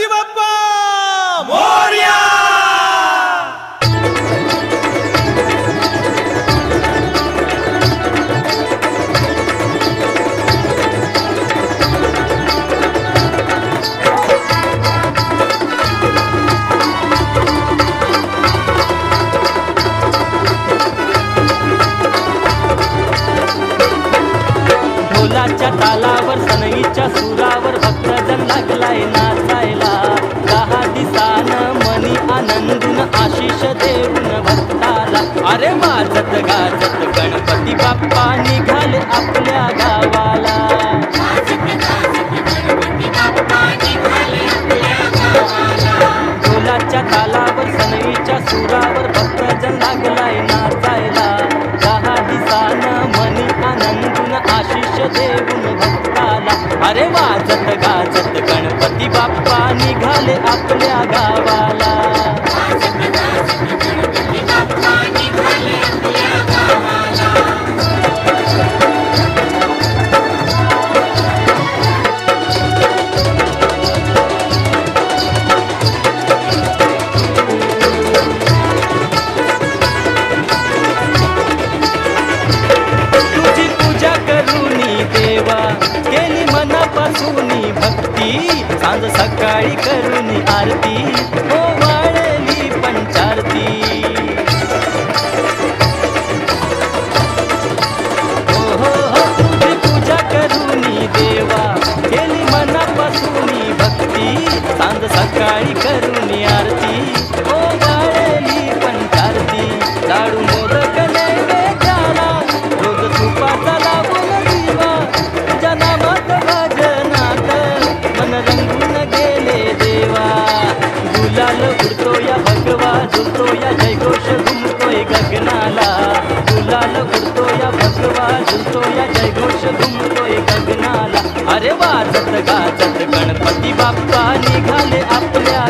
गणपती बाप्पा! मोरया! ढोलाच्या तालावर सनईच्या सुरावर अरे वाजत गाजत गणपती बाप्पा निघाले आपल्या गावाला. करूनी आरती. हो जयघोष घुमतोय गगनाला. गुलाल उडतो या भगवा झुलतो या जयघोष घुमतोय गगनाला. अरे वाजत गाजत गणपती बाप्पा निघाले आपल्या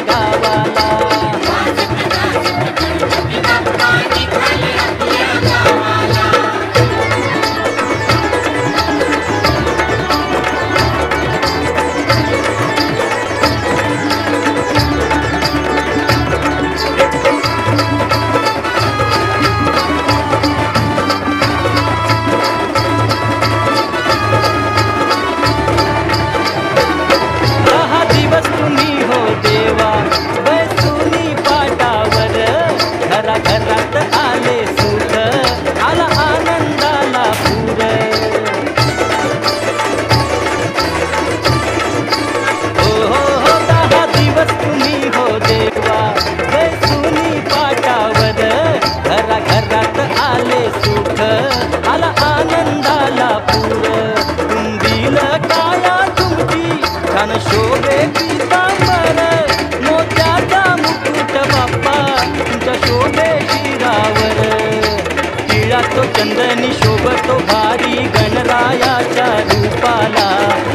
चंदनी शोभतो भारी गणरायाच्या रूपाला.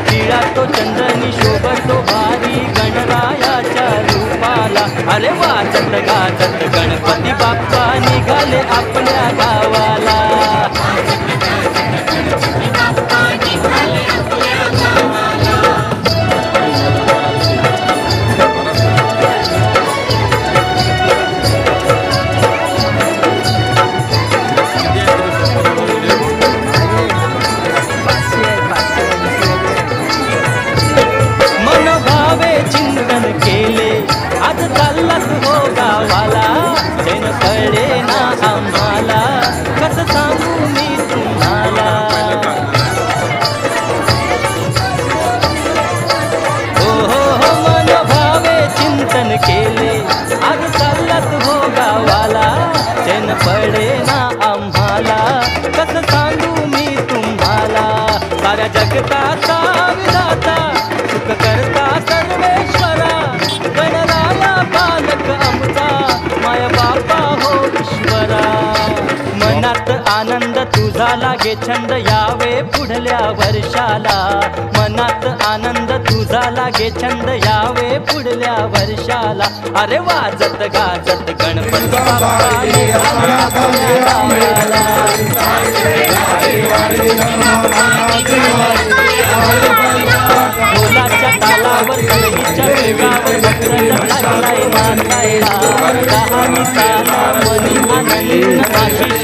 तिळा तो चंदनी शोभतो भारी गणरायाच्या रूपाला. अरे वाजत गाजत गणपती बाप्पा निघाले आपल्या गावा जैन पडे ना आम्हाला. कस सांगू मी तुम्हाला? साऱ्या जगताचा तुझा लागे छंद यावे पुढल्या वर्षाला. मनात आनंद तुझा लागे छंद यावे पुढल्या वर्षाला. अरे वाजत गाजत गणपती बाप्पा तालावर वेगावर लागलाय दहा मनी आनंद आशिष